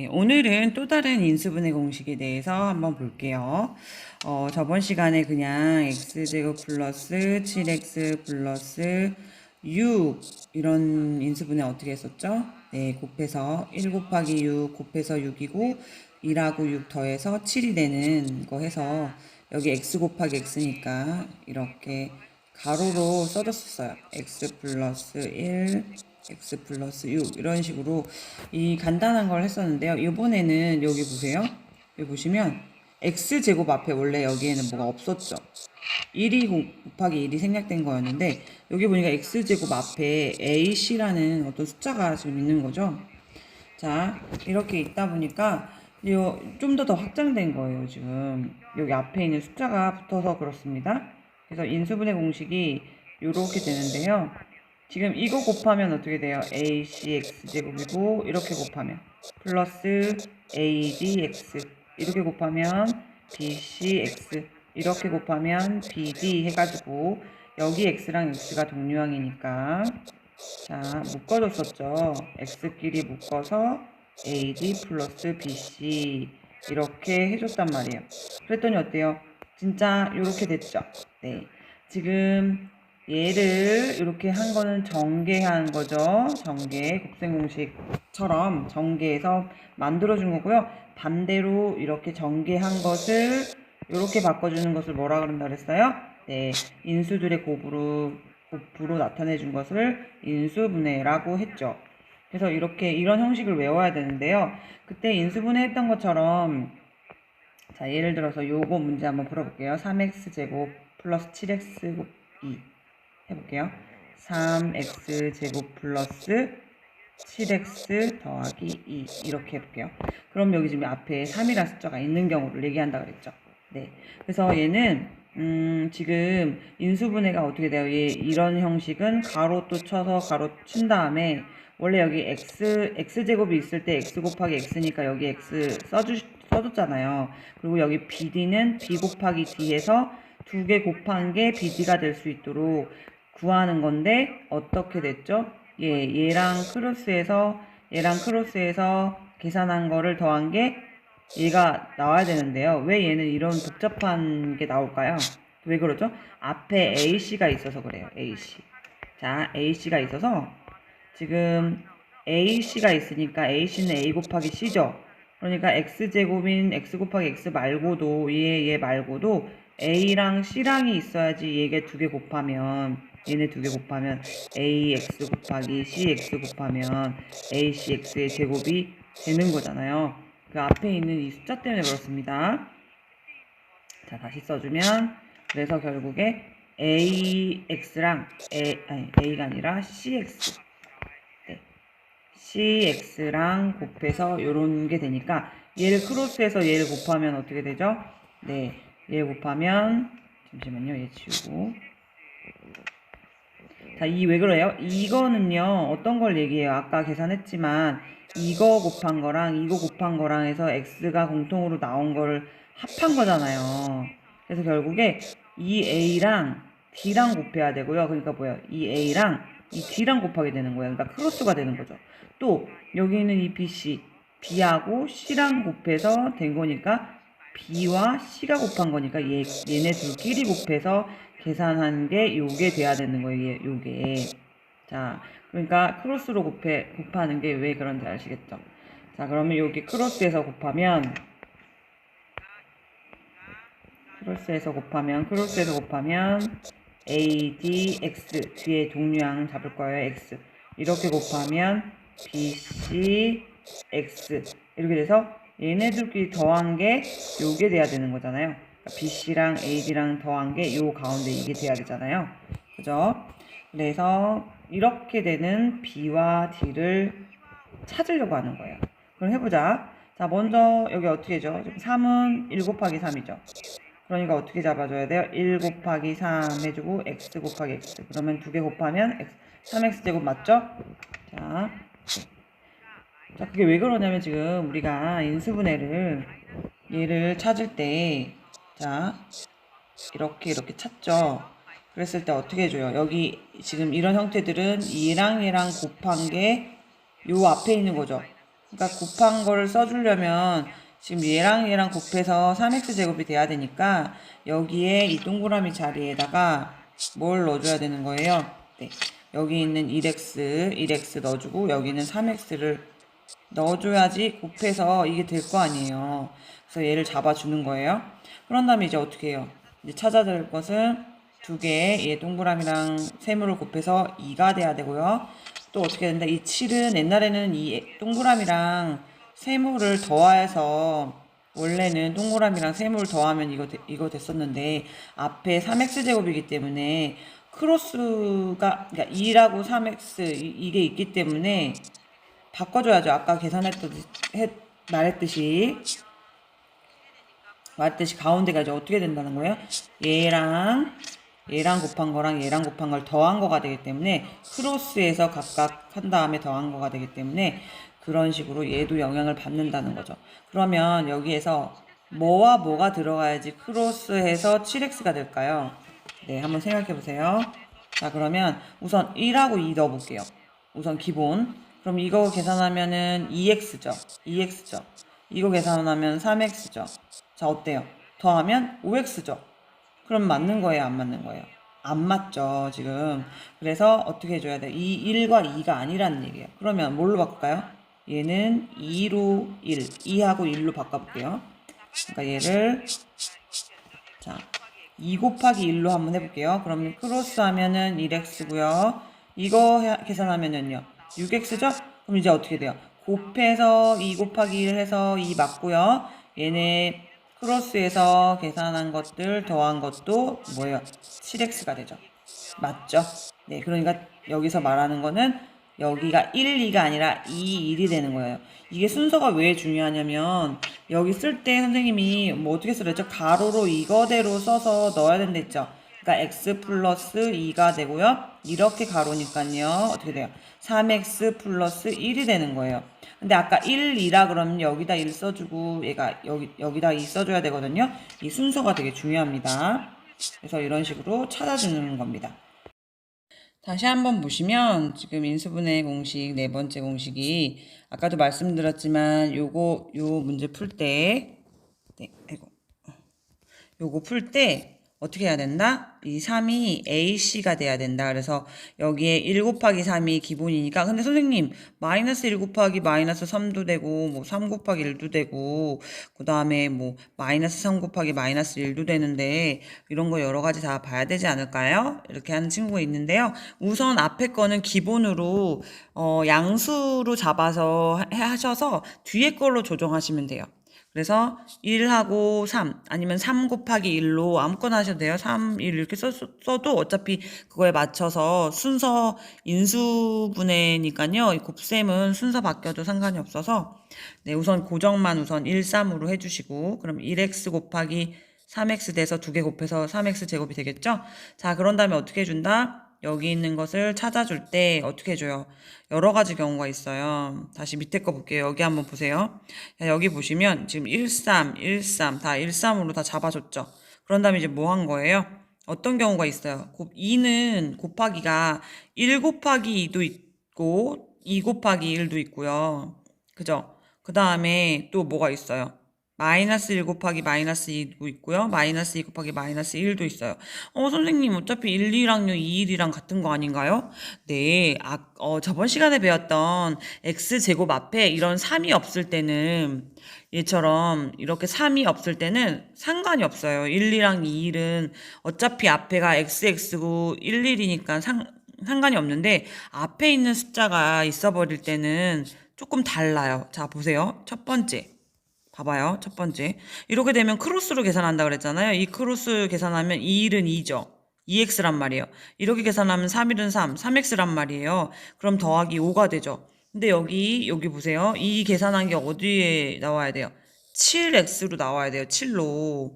네, 오늘은 또 다른 인수분해 공식에 대해서 한번 볼게요. 어, 저번 시간에 그냥 x제곱 플러스 7x 플러스 6 이런 인수분해 어떻게 했었죠? 네, 곱해서 1 곱하기 6 곱해서 6이고 2하고 6 더해서 7이 되는 거 해서 여기 x 곱하기 x니까 이렇게 가로로 써줬었어요. x 플러스 1 x 플러스 6 이런 식으로 이 간단한 걸 했었는데요. 이번에는 여기 보세요. 여기 보시면 x 제곱 앞에 원래 여기에는 뭐가 없었죠. 1이 곱하기 1이 생략된 거였는데 여기 보니까 x 제곱 앞에 ac라는 어떤 숫자가 지금 있는 거죠. 자 이렇게 있다 보니까 좀더더 확장된 거예요 지금 여기 앞에 있는 숫자가 붙어서 그렇습니다. 그래서 인수분해 공식이 이렇게 되는데요. 지금 이거 곱하면 어떻게 돼요? acx 제곱이고 이렇게 곱하면 플러스 adx 이렇게 곱하면 bcx 이렇게 곱하면 bd 해가지고 여기 x랑 x가 동류항이니까 자 묶어줬었죠. x끼리 묶어서 ad 플러스 bc 이렇게 해줬단 말이에요. 그랬더니 어때요? 진짜 이렇게 됐죠? 네. 지금 얘를 이렇게 한 거는 전개한 거죠. 전개, 곱셈공식처럼 전개해서 만들어준 거고요. 반대로 이렇게 전개한 것을 이렇게 바꿔주는 것을 뭐라 그런다 그랬어요? 네, 인수들의 곱으로, 곱으로 나타내준 것을 인수분해라고 했죠. 그래서 이렇게 이런 형식을 외워야 되는데요. 그때 인수분해 했던 것처럼 자, 예를 들어서 요거 문제 한번 풀어볼게요. 3x제곱 플러스 7x 곱 2. 해볼게요. 3x 제곱 플러스 7x 더하기 2 이렇게 해볼게요. 그럼 여기 지금 앞에 3이라는 숫자가 있는 경우를 얘기한다 그랬죠. 네. 그래서 얘는 음, 지금 인수분해가 어떻게 돼요? 얘 이런 형식은 가로 또 쳐서 가로 친 다음에 원래 여기 x x 제곱이 있을 때 x 곱하기 x니까 여기 x 써주 써줬잖아요. 그리고 여기 bd는 b 곱하기 d에서 두 개 곱한 게 bd가 될 수 있도록 구하는 건데 어떻게 됐죠? 예, 얘랑 크로스해서 얘랑 크로스해서 계산한 거를 더한 게 얘가 나와야 되는데요. 왜 얘는 이런 복잡한 게 나올까요? 왜 그러죠? 앞에 AC가 있어서 그래요. AC. 자, AC가 있어서 지금 AC가 있으니까 AC는 A 곱하기 C죠. 그러니까 X제곱인 X 곱하기 X 말고도 얘, 얘 말고도 A랑 C랑이 있어야지 얘게 두 개 곱하면 얘네 두 개 곱하면 ax 곱하기 cx 곱하면 acx의 제곱이 되는 거잖아요. 그 앞에 있는 이 숫자 때문에 그렇습니다. 자, 다시 써주면 그래서 결국에 ax랑 a, 아니, a가 아니라 cx 네. cx랑 곱해서 요런 게 되니까 얘를 크로스해서 얘를 곱하면 어떻게 되죠? 네, 얘 곱하면 잠시만요, 얘 치우고 자, 이 왜 그래요? 이거는요, 어떤 걸 얘기해요? 아까 계산했지만, 이거 곱한 거랑 이거 곱한 거랑 해서 x가 공통으로 나온 거를 합한 거잖아요. 그래서 결국에 이 a랑 d랑 곱해야 되고요. 그러니까 뭐예요? 이 a랑 이 d랑 곱하게 되는 거예요. 그러니까 크로스가 되는 거죠. 또 여기 있는 이 bc, b하고 c랑 곱해서 된 거니까 b와 c가 곱한 거니까 얘, 얘네 둘끼리 곱해서 계산한 게 요게 돼야 되는 거예요. 요게. 자, 그러니까 크로스로 곱해, 곱하는 게 왜 그런지 아시겠죠? 자, 그러면 여기 크로스에서 곱하면 크로스에서 곱하면 크로스에서 곱하면 a, d, x 뒤에 동류항 잡을 거예요. x 이렇게 곱하면 b, c, x 이렇게 돼서 얘네들끼리 더한 게 요게 돼야 되는 거잖아요. BC랑 AD랑 더한 게 요 가운데 이게 돼야 되잖아요. 그죠? 그래서 이렇게 되는 B와 D를 찾으려고 하는 거예요. 그럼 해보자. 자, 먼저 여기 어떻게 죠 지금 3은 1 곱하기 3이죠. 그러니까 어떻게 잡아줘야 돼요? 1 곱하기 3 해주고 x 곱하기 x. 그러면 두 개 곱하면 x, 3x 제곱 맞죠? 자, 자, 그게 왜 그러냐면 지금 우리가 인수분해를 얘를 찾을 때 자, 이렇게 이렇게 찾죠. 그랬을 때 어떻게 해줘요? 여기 지금 이런 형태들은 얘랑 곱한 게 요 앞에 있는 거죠. 그러니까 곱한 거를 써주려면 지금 얘랑 얘랑 곱해서 3x 제곱이 돼야 되니까 여기에 이 동그라미 자리에다가 뭘 넣어줘야 되는 거예요? 네. 여기 있는 1x, 1x 넣어주고 여기는 3x를 넣어줘야지 곱해서 이게 될 거 아니에요. 그래서 얘를 잡아주는 거예요. 그런 다음에 이제 어떻게 해요? 이제 찾아야 될 것은 두 개, 얘 동그라미랑 세모를 곱해서 2가 돼야 되고요. 또 어떻게 된다? 이 7은 옛날에는 이 동그라미랑 세모를 더해서 원래는 동그라미랑 세모를 더하면 이거, 되- 이거 됐었는데 앞에 3x 제곱이기 때문에 크로스가 그러니까 2라고 3x 이- 이게 있기 때문에 바꿔줘야죠. 아까 계산했듯이 했, 말했듯이 말했듯이 가운데가 이제 어떻게 된다는 거예요? 얘랑 얘랑 곱한 거랑 얘랑 곱한 걸 더한 거가 되기 때문에 크로스에서 각각 한 다음에 더한 거가 되기 때문에 그런 식으로 얘도 영향을 받는다는 거죠. 그러면 여기에서 뭐와 뭐가 들어가야지 크로스해서 7x가 될까요? 네, 한번 생각해 보세요. 자, 그러면 우선 1하고 2 넣어 볼게요. 우선 기본. 그럼 이거 계산하면은 2x죠. 2x죠. 이거 계산하면 3x죠. 자, 어때요? 더하면 5x죠. 그럼 맞는 거예요, 안 맞는 거예요? 안 맞죠, 지금. 그래서 어떻게 해줘야 돼? 이 1과 2가 아니라는 얘기예요. 그러면 뭘로 바꿀까요? 얘는 2로 1, 2하고 1로 바꿔볼게요. 그러니까 얘를 자, 2 곱하기 1로 한번 해볼게요. 그러면 크로스 하면은 1x고요. 이거 해- 계산하면은요. 6x죠? 그럼 이제 어떻게 돼요? 곱해서 2 곱하기 1 해서 2 맞고요. 얘네 크로스에서 계산한 것들 더한 것도 뭐예요? 7x가 되죠. 맞죠? 네, 그러니까 여기서 말하는 거는 여기가 1, 2가 아니라 2, 1이 되는 거예요. 이게 순서가 왜 중요하냐면 여기 쓸 때 선생님이 뭐 어떻게 쓰랬죠? 가로로 이거대로 써서 넣어야 된다 했죠. 그러니까 x 플러스 2가 되고요. 이렇게 가로니까요. 어떻게 돼요? 3x 플러스 1이 되는 거예요. 근데 아까 1, 2라 그러면 여기다 1 써주고 얘가 여기, 여기다 2 써줘야 되거든요. 이 순서가 되게 중요합니다. 그래서 이런 식으로 찾아주는 겁니다. 다시 한번 보시면 지금 인수분해 공식 네 번째 공식이 아까도 말씀드렸지만 요거 요 문제 풀때 네, 아이고. 요거 풀때 어떻게 해야 된다? 이 3이 AC가 돼야 된다. 그래서 여기에 1 곱하기 3이 기본이니까. 근데 선생님, 마이너스 1 곱하기 마이너스 3도 되고, 뭐 3 곱하기 1도 되고, 그 다음에 뭐 마이너스 3 곱하기 마이너스 1도 되는데, 이런 거 여러 가지 다 봐야 되지 않을까요? 이렇게 하는 친구가 있는데요. 우선 앞에 거는 기본으로, 어, 양수로 잡아서 해- 하셔서 뒤에 걸로 조정하시면 돼요. 그래서 1하고 3 아니면 3 곱하기 1로 아무거나 하셔도 돼요. 3, 1 이렇게 써, 써도 어차피 그거에 맞춰서 순서 인수분해니까요. 이 곱셈은 순서 바뀌어도 상관이 없어서 네, 우선 고정만 우선 1, 3으로 해주시고 그럼 1x 곱하기 3x 돼서 두 개 곱해서 3x 제곱이 되겠죠? 자, 그런 다음에 어떻게 해준다? 여기 있는 것을 찾아줄 때 어떻게 해줘요? 여러 가지 경우가 있어요. 다시 밑에 거 볼게요. 여기 한번 보세요. 자, 여기 보시면 지금 13, 13, 다 13으로 다 잡아줬죠. 그런 다음에 이제 뭐 한 거예요? 어떤 경우가 있어요? 곱 2는 곱하기가 1 곱하기 2도 있고 2 곱하기 1도 있고요. 그죠? 그 다음에 또 뭐가 있어요? 마이너스 1 곱하기 마이너스 2도 있고요. 마이너스 2 곱하기 마이너스 1도 있어요. 어, 선생님, 어차피 1, 2랑요, 2, 1이랑 같은 거 아닌가요? 네, 아, 어, 저번 시간에 배웠던 x제곱 앞에 이런 3이 없을 때는 얘처럼 이렇게 3이 없을 때는 상관이 없어요. 1, 2랑 2, 1은 어차피 앞에가 xx고 1, 1이니까 상, 상관이 없는데 앞에 있는 숫자가 있어 버릴 때는 조금 달라요. 자, 보세요. 첫 번째. 봐봐요. 첫 번째. 이렇게 되면 크로스로 계산한다 그랬잖아요. 이 크로스 계산하면 2일은 2죠. 2x란 말이에요. 이렇게 계산하면 3일은 3, 3x란 말이에요. 그럼 더하기 5가 되죠. 근데 여기, 여기 보세요. 이 계산한 게 어디에 나와야 돼요? 7x로 나와야 돼요. 7로.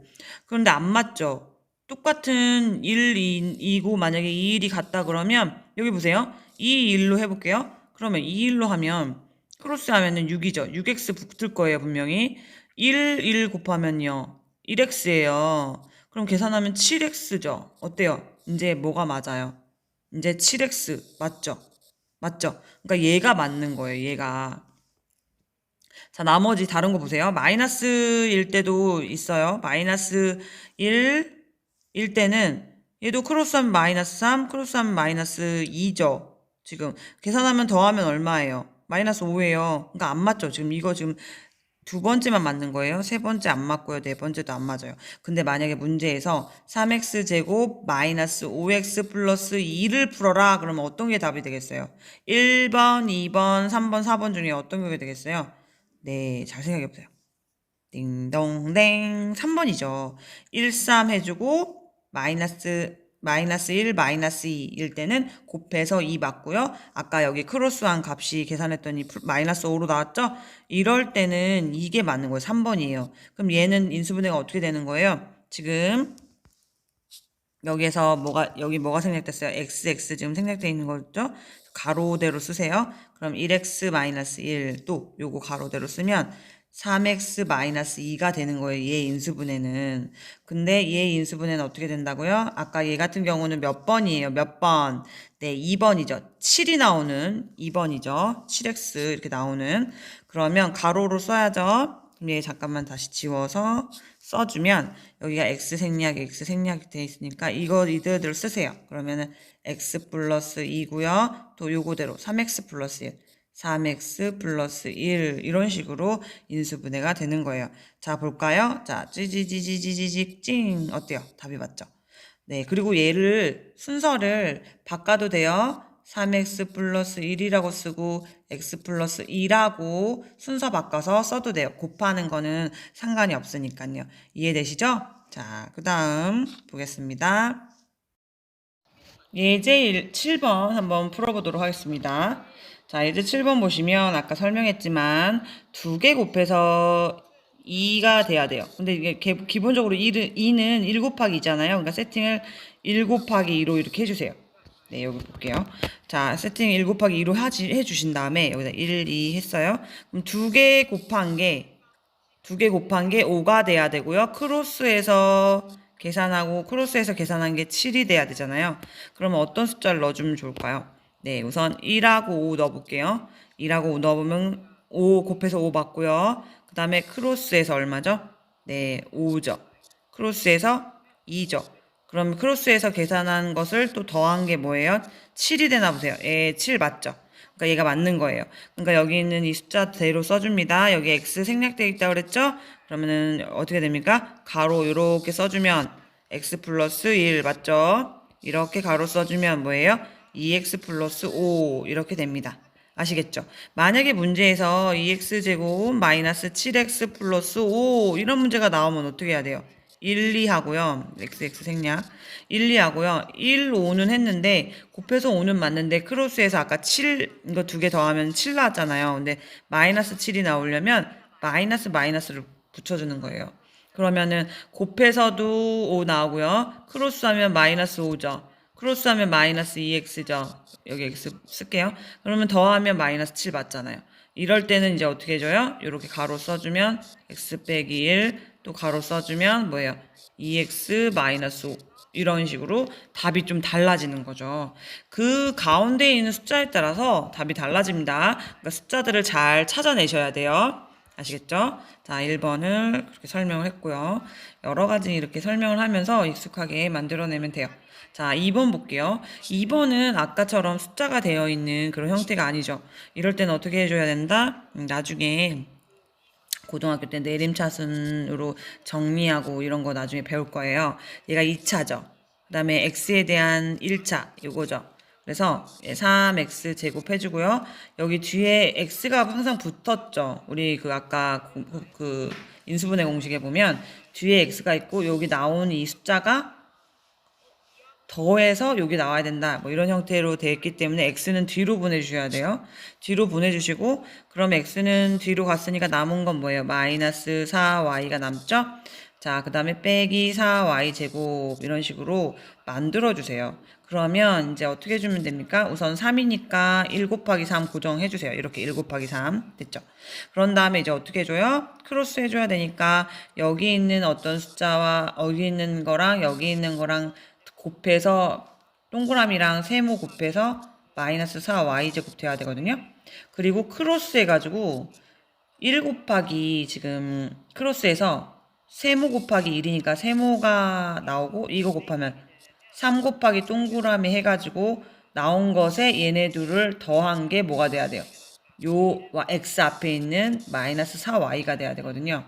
그런데 안 맞죠? 똑같은 1, 2, 2고 만약에 2, 1이 같다 그러면 여기 보세요. 2, 1로 해볼게요. 그러면 2, 1로 하면 크로스 하면은 6이죠. 6x 붙을 거예요, 분명히. 1, 1 곱하면요. 1x예요. 그럼 계산하면 7x죠. 어때요? 이제 뭐가 맞아요? 이제 7x 맞죠? 맞죠? 그러니까 얘가 맞는 거예요, 얘가. 자, 나머지 다른 거 보세요. 마이너스일 때도 있어요. 마이너스 1, 일 때는 얘도 크로스하면 마이너스 3, 크로스하면 마이너스 2죠. 지금 계산하면 더하면 얼마예요? 마이너스 5예요. 그러니까 안 맞죠. 지금 이거 지금 두 번째만 맞는 거예요. 세 번째 안 맞고요. 네 번째도 안 맞아요. 근데 만약에 문제에서 3x 제곱 마이너스 5x 플러스 2를 풀어라. 그러면 어떤 게 답이 되겠어요? 1번, 2번, 3번, 4번 중에 어떤 게 되겠어요? 네, 잘 생각해 보세요. 띵동댕 3번이죠. 1, 3 해주고 마이너스 마이너스 1, 마이너스 2일 때는 곱해서 2 맞고요. 아까 여기 크로스한 값이 계산했더니 플- 마이너스 5로 나왔죠? 이럴 때는 이게 맞는 거예요. 3번이에요. 그럼 얘는 인수분해가 어떻게 되는 거예요? 지금 여기에서 뭐가 여기 뭐가 생략됐어요? xx 지금 생략되어 있는 거죠? 가로대로 쓰세요. 그럼 1x 마이너스 1또 요거 가로대로 쓰면 3x 마이너스 2가 되는 거예요. 얘 인수분해는. 근데 얘 인수분해는 어떻게 된다고요? 아까 얘 같은 경우는 몇 번이에요? 몇 번? 네, 2번이죠. 7이 나오는 2번이죠. 7x 이렇게 나오는. 그러면 가로로 써야죠. 얘 잠깐만 다시 지워서 써주면 여기가 x 생략, x 생략이 돼 있으니까 이거 이대로 쓰세요. 그러면은 x 플러스 2고요. 또 요거대로 3x 플러스 1. 3x 플러스 1 이런 식으로 인수분해가 되는 거예요. 자 볼까요? 자 찌지지지지지직 찡 어때요? 답이 맞죠? 네 그리고 얘를 순서를 바꿔도 돼요. 3x 플러스 1이라고 쓰고 x 플러스 2라고 순서 바꿔서 써도 돼요. 곱하는 거는 상관이 없으니까요. 이해되시죠? 자, 그 다음 보겠습니다. 예제 7번 한번 풀어보도록 하겠습니다. 자, 예제 7번 보시면 아까 설명했지만 두 개 곱해서 2가 돼야 돼요. 근데 이게 개- 기본적으로 2는, 2는 1 곱하기 2잖아요. 그러니까 세팅을 1 곱하기 2로 이렇게 해주세요. 네, 여기 볼게요. 자, 세팅 1 곱하기 2로 하지, 해주신 다음에 여기다 1, 2 했어요. 그럼 두 개 곱한 게, 두 개 곱한 게 5가 돼야 되고요. 크로스에서 계산하고, 크로스에서 계산한 게 7이 돼야 되잖아요. 그러면 어떤 숫자를 넣어주면 좋을까요? 네, 우선 1하고 5 넣어볼게요. 1하고 5 넣어보면 5 곱해서 5 받고요. 그 다음에 크로스에서 얼마죠? 네, 5죠. 크로스에서 2죠. 그럼 크로스에서 계산한 것을 또 더한 게 뭐예요? 7이 되나 보세요. 예, 7 맞죠? 그러니까 얘가 맞는 거예요. 그러니까 여기 있는 이 숫자대로 써줍니다. 여기 x 생략되어 있다고 그랬죠? 그러면은 어떻게 됩니까? 가로 이렇게 써주면 x 플러스 1 맞죠? 이렇게 가로 써주면 뭐예요? 2x 플러스 5 이렇게 됩니다. 아시겠죠? 만약에 문제에서 2x제곱 마이너스 7x 플러스 5 이런 문제가 나오면 어떻게 해야 돼요? 1, 2 하고요. xx 생략. 1, 2 하고요. 1, 5는 했는데 곱해서 5는 맞는데 크로스에서 아까 7 이거 두 개 더하면 7 나왔잖아요. 근데 마이너스 7이 나오려면 마이너스 마이너스를 붙여주는 거예요. 그러면은 곱해서도 5 나오고요. 크로스하면 마이너스 5죠. 크로스하면 마이너스 2x죠. 여기 x 쓸게요. 그러면 더하면 마이너스 7 맞잖아요. 이럴 때는 이제 어떻게 해줘요? 이렇게 가로 써주면 x 빼기 1, 또 가로 써주면 뭐예요? 2x 마이너스 5. 이런 식으로 답이 좀 달라지는 거죠. 그 가운데 있는 숫자에 따라서 답이 달라집니다. 그러니까 숫자들을 잘 찾아내셔야 돼요. 아시겠죠? 자, 1번을 그렇게 설명을 했고요. 여러 가지 이렇게 설명을 하면서 익숙하게 만들어내면 돼요. 자, 2번 볼게요. 2번은 아까처럼 숫자가 되어 있는 그런 형태가 아니죠. 이럴 때는 어떻게 해줘야 된다? 음, 나중에 고등학교 때 내림차순으로 정리하고 이런 거 나중에 배울 거예요. 얘가 2차죠. 그 다음에 x에 대한 1차, 이거죠. 그래서 3x 제곱해주고요. 여기 뒤에 x가 항상 붙었죠. 우리 그 아까 그 인수분해 공식에 보면 뒤에 x가 있고 여기 나온 이 숫자가 더해서 여기 나와야 된다. 뭐 이런 형태로 되어 있기 때문에 x는 뒤로 보내주셔야 돼요. 뒤로 보내주시고 그럼 x는 뒤로 갔으니까 남은 건 뭐예요? 마이너스 4y가 남죠? 자, 그 다음에 빼기 4y 제곱 이런 식으로 만들어주세요. 그러면 이제 어떻게 해주면 됩니까? 우선 3이니까 1 곱하기 3 고정해주세요. 이렇게 1 곱하기 3 됐죠? 그런 다음에 이제 어떻게 해줘요? 크로스 해줘야 되니까 여기 있는 어떤 숫자와 여기 있는 거랑 여기 있는 거랑 곱해서 동그라미랑 세모 곱해서 마이너스 4y 제곱 돼야 되거든요. 그리고 크로스 해가지고 1 곱하기 지금 크로스에서 세모 곱하기 1이니까 세모가 나오고 이거 곱하면 3 곱하기 동그라미 해가지고 나온 것에 얘네 둘을 더한 게 뭐가 돼야 돼요? 요 와- x 앞에 있는 마이너스 4y가 돼야 되거든요.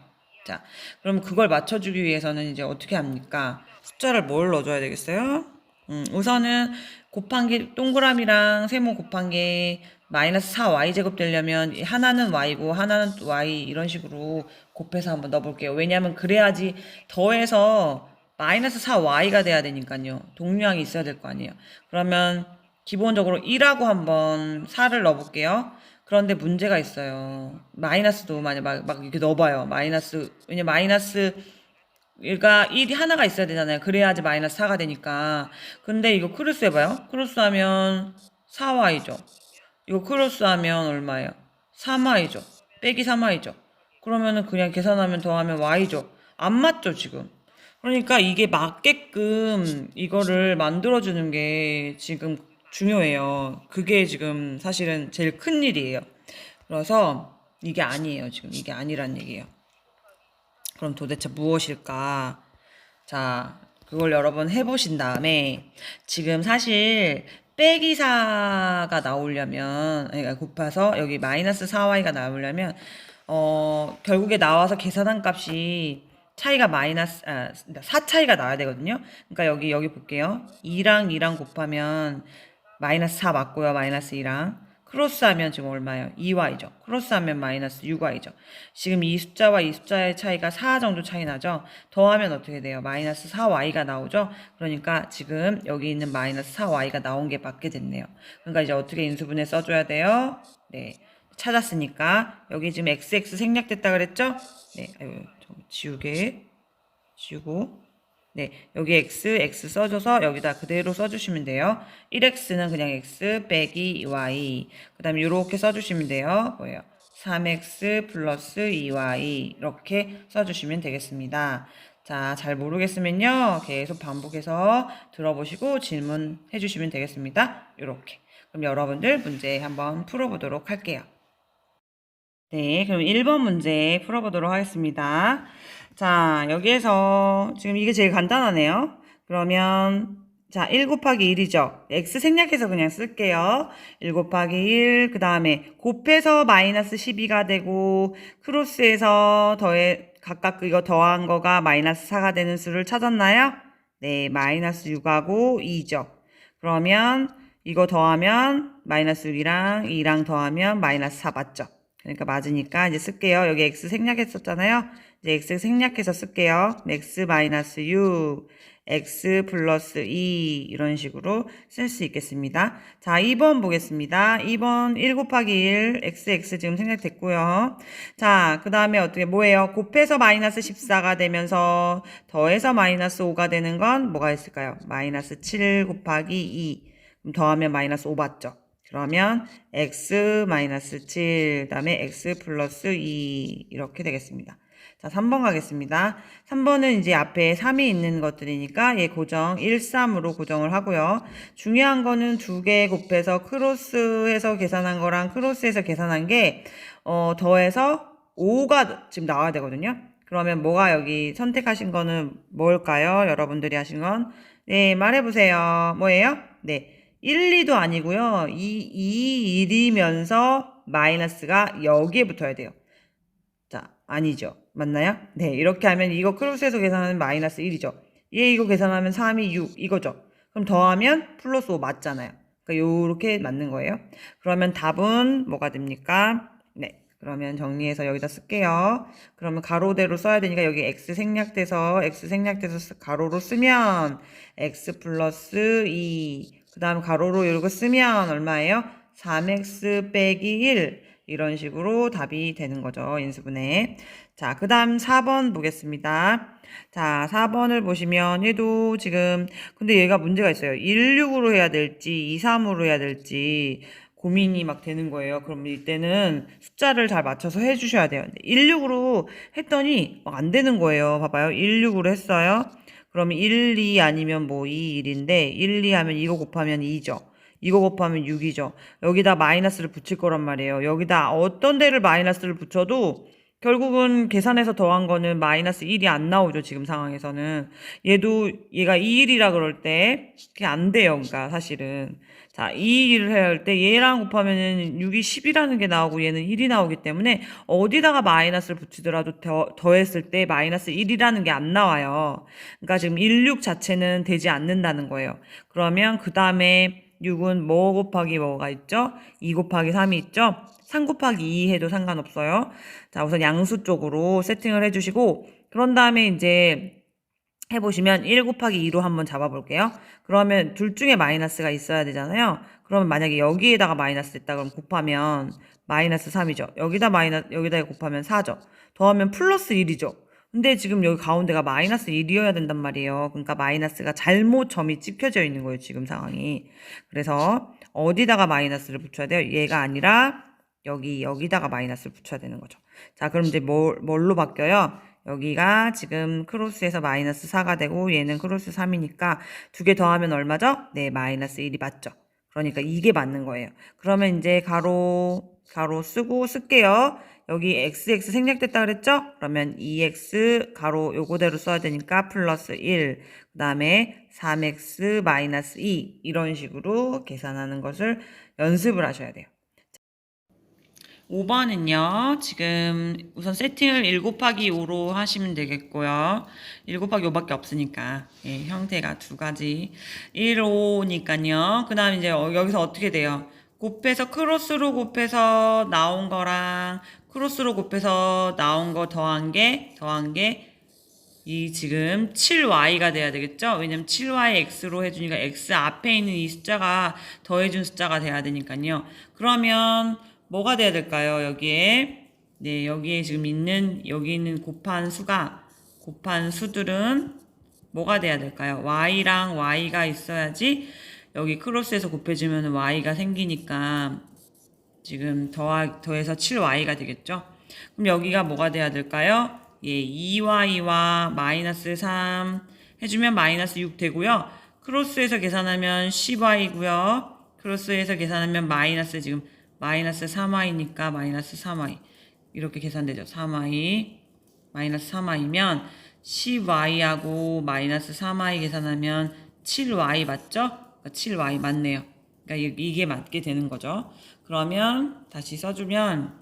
자, 그럼 그걸 맞춰주기 위해서는 이제 어떻게 합니까? 숫자를 뭘 넣어줘야 되겠어요? 음, 우선은 곱한 게 동그라미랑 세모 곱한 게 마이너스 4y 제곱 되려면 하나는 y고 하나는 또 y 이런 식으로 곱해서 한번 넣어볼게요. 왜냐하면 그래야지 더해서 마이너스 4y가 돼야 되니까요. 동류항이 있어야 될 거 아니에요. 그러면 기본적으로 1하고 한번 4를 넣어볼게요. 그런데 문제가 있어요. 마이너스도 만약 막, 막 이렇게 넣어봐요. 마이너스, 왜냐 마이너스, 그러니까 1이 하나가 있어야 되잖아요. 그래야지 마이너스 4가 되니까. 근데 이거 크로스 해봐요. 크로스 하면 4y죠. 이거 크로스 하면 얼마예요? 3y죠. 빼기 3y죠. 그러면은 그냥 계산하면 더하면 y죠. 안 맞죠, 지금. 그러니까 이게 맞게끔 이거를 만들어주는 게 지금 중요해요. 그게 지금 사실은 제일 큰 일이에요. 그래서 이게 아니에요. 지금 이게 아니란 얘기예요. 그럼 도대체 무엇일까? 자, 그걸 여러 번 해보신 다음에 지금 사실 빼기사가 나오려면 그러니까 곱해서 여기 마이너스 4y가 나오려면 어 결국에 나와서 계산한 값이 차이가 마이너스 아, 4 차이가 나와야 되거든요. 그러니까 여기 여기 볼게요. 2랑 2랑 곱하면 마이너스 4 맞고요. 마이너스 2랑 크로스하면 지금 얼마예요? 2y죠. 크로스하면 마이너스 6y죠. 지금 이 숫자와 이 숫자의 차이가 4 정도 차이 나죠? 더하면 어떻게 돼요? 마이너스 4y가 나오죠? 그러니까 지금 여기 있는 마이너스 4y가 나온 게 맞게 됐네요. 그러니까 이제 어떻게 인수분해 써줘야 돼요? 네. 찾았으니까 여기 지금 xx 생략됐다 그랬죠? 네. 아유, 좀 지우개. 지우고 네, 여기 x, x 써줘서 여기다 그대로 써주시면 돼요. 1x는 그냥 x 빼기 y. 그 다음에 이렇게 써주시면 돼요. 뭐예요? 3x 플러스 2y. 이렇게 써주시면 되겠습니다. 자, 잘 모르겠으면요. 계속 반복해서 들어보시고 질문해 주시면 되겠습니다. 이렇게. 그럼 여러분들 문제 한번 풀어보도록 할게요. 네, 그럼 1번 문제 풀어보도록 하겠습니다. 자, 여기에서 지금 이게 제일 간단하네요. 그러면 자, 1 곱하기 1이죠. x 생략해서 그냥 쓸게요. 1 곱하기 1, 그 다음에 곱해서 마이너스 12가 되고 크로스해서 더해 각각 이거 더한 거가 마이너스 4가 되는 수를 찾았나요? 네, 마이너스 6하고 2죠. 그러면 이거 더하면 마이너스 6이랑 2랑 더하면 마이너스 4 맞죠? 그러니까 맞으니까 이제 쓸게요. 여기 x 생략했었잖아요. 이제 x 생략해서 쓸게요. x 마이너스 6, x 플러스 2 이런 식으로 쓸 수 있겠습니다. 자, 2번 보겠습니다. 2번 1 곱하기 1, x, x 지금 생략됐고요. 자, 그 다음에 어떻게 뭐예요? 곱해서 마이너스 14가 되면서 더해서 마이너스 5가 되는 건 뭐가 있을까요? 마이너스 7 곱하기 2. 그럼 더하면 마이너스 5 맞죠? 그러면 x 마이너스 7, 그 다음에 x 플러스 2 이렇게 되겠습니다. 자, 3번 가겠습니다. 3번은 이제 앞에 3이 있는 것들이니까 얘 고정 1, 3으로 고정을 하고요. 중요한 거는 두 개 곱해서 크로스해서 계산한 거랑 크로스해서 계산한 게 어, 더해서 5가 지금 나와야 되거든요. 그러면 뭐가 여기 선택하신 거는 뭘까요? 여러분들이 하신 건? 네, 말해보세요. 뭐예요? 네. 1, 2도 아니고요. 2, 2, 1이면서 마이너스가 여기에 붙어야 돼요. 자, 아니죠. 맞나요? 네, 이렇게 하면 이거 크로스에서 계산하면 마이너스 1이죠. 얘 이거 계산하면 3이 6 이거죠. 그럼 더하면 플러스 5 맞잖아요. 그러니까 요렇게 맞는 거예요. 그러면 답은 뭐가 됩니까? 네. 그러면 정리해서 여기다 쓸게요. 그러면 가로대로 써야 되니까 여기 x 생략돼서 x 생략돼서 쓰- 가로로 쓰면 x 플러스 2. 그 다음 가로로 이렇게 쓰면 얼마예요? 3x 빼기 1. 이런 식으로 답이 되는 거죠. 인수분해. 자, 그 다음 4번 보겠습니다. 자, 4번을 보시면 얘도 지금, 근데 얘가 문제가 있어요. 16으로 해야 될지, 23으로 해야 될지 고민이 막 되는 거예요. 그럼 이때는 숫자를 잘 맞춰서 해주셔야 돼요. 16으로 했더니 막 안 되는 거예요. 봐봐요. 16으로 했어요. 그러면 1, 2 아니면 뭐 2, 1인데 1, 2 하면 이거 곱하면 2죠. 이거 곱하면 6이죠. 여기다 마이너스를 붙일 거란 말이에요. 여기다 어떤 데를 마이너스를 붙여도 결국은 계산해서 더한 거는 마이너스 1이 안 나오죠. 지금 상황에서는. 얘도 얘가 2일이라 그럴 때 그게 안 돼요. 그러니까 사실은. 자, 2일을 해야 할 때 얘랑 곱하면은 6이 10이라는 게 나오고 얘는 1이 나오기 때문에 어디다가 마이너스를 붙이더라도 더, 더했을 때 마이너스 1이라는 게 안 나와요. 그러니까 지금 16 자체는 되지 않는다는 거예요. 그러면 그 다음에 6은 뭐 곱하기 뭐가 있죠? 2 곱하기 3이 있죠? 3 곱하기 2 해도 상관없어요. 자, 우선 양수 쪽으로 세팅을 해주시고, 그런 다음에 이제 해보시면 1 곱하기 2로 한번 잡아볼게요. 그러면 둘 중에 마이너스가 있어야 되잖아요. 그러면 만약에 여기에다가 마이너스 있다 그럼 곱하면 마이너스 3이죠. 여기다 마이너스, 여기다 곱하면 4죠. 더하면 플러스 1이죠. 근데 지금 여기 가운데가 마이너스 1이어야 된단 말이에요. 그러니까 마이너스가 잘못 점이 찍혀져 있는 거예요. 지금 상황이. 그래서 어디다가 마이너스를 붙여야 돼요? 얘가 아니라 여기, 여기다가 마이너스를 붙여야 되는 거죠. 자, 그럼 이제 뭘, 뭘로 바뀌어요? 여기가 지금 크로스에서 마이너스 4가 되고 얘는 크로스 3이니까 두 개 더하면 얼마죠? 네, 마이너스 1이 맞죠. 그러니까 이게 맞는 거예요. 그러면 이제 가로, 가로 쓰고 쓸게요. 여기 xx 생략됐다 그랬죠? 그러면 2x 가로 요거대로 써야 되니까 플러스 1. 그 다음에 3x 마이너스 2. 이런 식으로 계산하는 것을 연습을 하셔야 돼요. 5번은요, 지금 우선 세팅을 1 곱하기 5로 하시면 되겠고요. 1 곱하기 5밖에 없으니까, 예, 형태가 두 가지. 1, 5니까요. 그 다음 이제 어, 여기서 어떻게 돼요? 곱해서 크로스로 곱해서 나온 거랑 크로스로 곱해서 나온 거 더한 게, 더한 게, 이 지금 7y가 돼야 되겠죠? 왜냐면 7yx로 해주니까 x 앞에 있는 이 숫자가 더해준 숫자가 돼야 되니까요. 그러면 뭐가 돼야 될까요? 여기에 네 여기에 지금 있는 여기 있는 곱한 수가 곱한 수들은 뭐가 돼야 될까요? y랑 y가 있어야지 여기 크로스에서 곱해주면 y가 생기니까 지금 더하, 더해서 7y가 되겠죠? 그럼 여기가 뭐가 돼야 될까요? 예, 2y와 마이너스 3 해주면 마이너스 6 되고요. 크로스에서 계산하면 10y고요. 크로스에서 계산하면 마이너스 지금 마이너스 3y니까 마이너스 3y 이렇게 계산되죠. 3y 마이너스 3y면 10y하고 마이너스 3y 계산하면 7y 맞죠? 그러니까 7y 맞네요. 그러니까 이- 이게 맞게 되는 거죠. 그러면 다시 써주면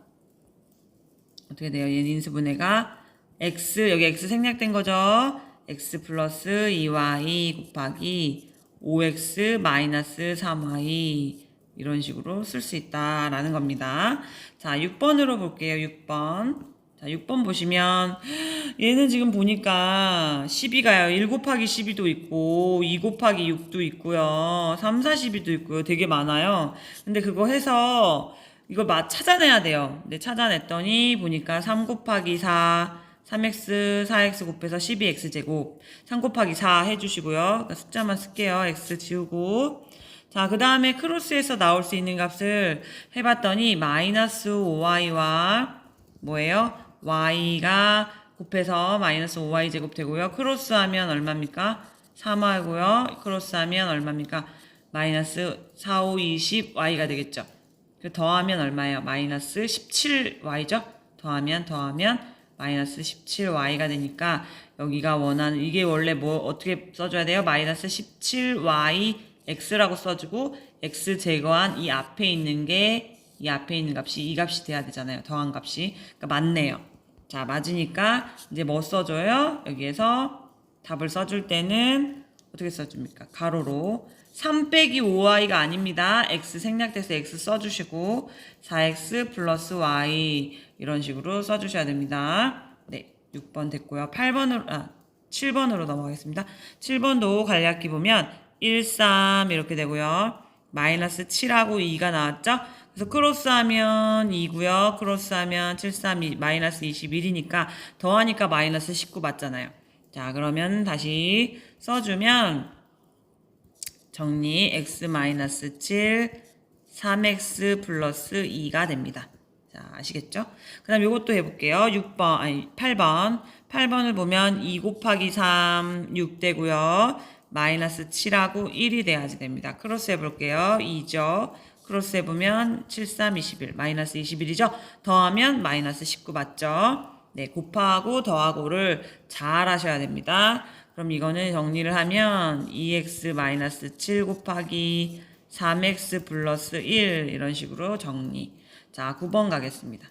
어떻게 돼요? 얘 인수분해가 x 여기 x 생략된 거죠. x 플러스 2y 곱하기 5x 마이너스 3y 이런 식으로 쓸 수 있다라는 겁니다. 자, 6번으로 볼게요. 6번. 자, 6번 보시면 얘는 지금 보니까 12가요. 1 곱하기 12도 있고 2 곱하기 6도 있고요. 3, 4, 12도 있고요. 되게 많아요. 근데 그거 해서 이걸 맛 찾아내야 돼요. 근데 찾아냈더니 보니까 3 곱하기 4 3x, 4x 곱해서 12x 제곱 3 곱하기 4 해주시고요. 그러니까 숫자만 쓸게요. x 지우고 자, 그 다음에 크로스에서 나올 수 있는 값을 해봤더니 마이너스 5y와 뭐예요? Y가 곱해서 마이너스 5y 제곱 되고요. 크로스하면 얼마입니까? 3y고요. 크로스하면 얼마입니까? 마이너스 4, 5, 20 y가 되겠죠. 그 더하면 얼마예요? 마이너스 17y죠? 더하면 더하면 마이너스 17y가 되니까 여기가 원하는 이게 원래 뭐 어떻게 써줘야 돼요? 마이너스 17y x라고 써주고 x 제거한 이 앞에 있는 게 이 앞에 있는 값이 이 값이 돼야 되잖아요. 더한 값이. 그러니까 맞네요. 자, 맞으니까 이제 뭐 써줘요? 여기에서 답을 써줄 때는 어떻게 써줍니까? 가로로 3 빼기 5y가 아닙니다. x 생략돼서 x 써주시고 4x 플러스 y 이런 식으로 써주셔야 됩니다. 네, 6번 됐고요. 8번으로 아 7번으로 넘어가겠습니다. 7번도 간략히 보면 1, 3 이렇게 되고요. 마이너스 7하고 2가 나왔죠? 그래서 크로스하면 2고요. 크로스하면 7, 3, 2, 마이너스 21이니까 더하니까 마이너스 19 맞잖아요. 자, 그러면 다시 써주면 정리 x 마이너스 7, 3x 플러스 2가 됩니다. 자, 아시겠죠? 그 다음 요것도 해볼게요. 6번, 아니, 8번. 8번을 보면 2 곱하기 3, 6 되고요. 마이너스 7하고 1이 돼야지 됩니다. 크로스 해볼게요. 2죠. 크로스 해보면 7, 3, 21, 마이너스 21이죠. 더하면 마이너스 19 맞죠? 네, 곱하고 더하고를 잘 하셔야 됩니다. 그럼 이거는 정리를 하면 2x 마이너스 7 곱하기 3x 플러스 1 이런 식으로 정리. 자, 9번 가겠습니다.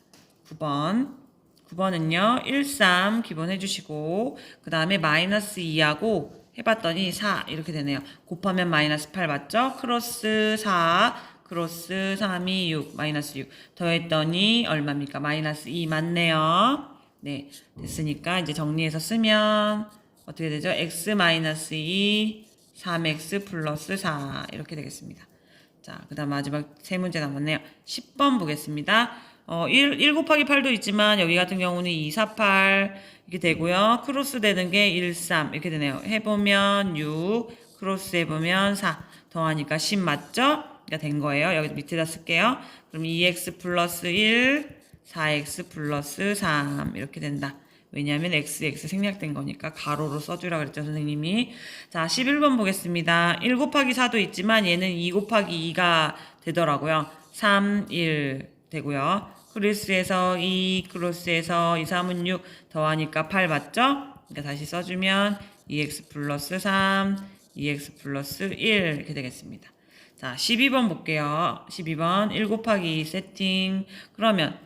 9번. 9번은요, 1, 3 기본 해주시고, 그 다음에 마이너스 2하고 해봤더니 4 이렇게 되네요. 곱하면 마이너스 8 맞죠? 크로스 4, 크로스 3, 2, 6, 마이너스 6. 더했더니 얼마입니까? 마이너스 2 맞네요. 네, 됐으니까 이제 정리해서 쓰면 어떻게 되죠? x 마이너스 2, 3x 플러스 4 이렇게 되겠습니다. 자, 그 다음 마지막 세 문제 남았네요. 10번 보겠습니다. 어, 1, 1 곱하기 8도 있지만 여기 같은 경우는 2, 4, 8 이렇게 되고요. 크로스 되는 게 1, 3 이렇게 되네요. 해보면 6, 크로스 해보면 4 더하니까 10 맞죠? 된 거예요. 여기 밑에다 쓸게요. 그럼 2x 플러스 1, 4x 플러스 3 이렇게 된다. 왜냐하면 x, x 생략된 거니까 가로로 써주라 그랬죠 선생님이 자 11번 보겠습니다 1 곱하기 4도 있지만 얘는 2 곱하기 2가 되더라고요 3, 1 되고요 크로스에서 2 크로스에서 2, 3은 6 더하니까 8 맞죠? 그러니까 다시 써주면 2x 플러스 3 2x 플러스 1 이렇게 되겠습니다 자 12번 볼게요 12번 1 곱하기 2 세팅 그러면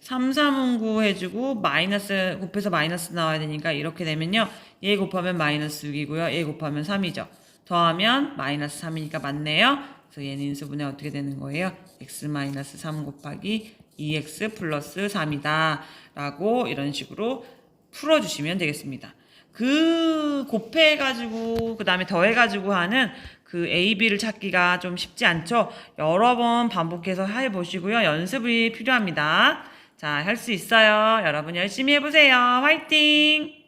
3, 3은 9 해주고 마이너스 곱해서 마이너스 나와야 되니까 이렇게 되면요. 얘 곱하면 마이너스 6이고요. 얘 곱하면 3이죠. 더하면 마이너스 3이니까 맞네요. 그래서 얘는 인수분해 어떻게 되는 거예요? x 마이너스 3 곱하기 2x 플러스 3이다. 라고 이런 식으로 풀어주시면 되겠습니다. 그 곱해가지고 그 다음에 더해가지고 하는 그 A, B를 찾기가 좀 쉽지 않죠? 여러 번 반복해서 해보시고요. 연습이 필요합니다. 자, 할 수 있어요. 여러분 열심히 해보세요. 화이팅!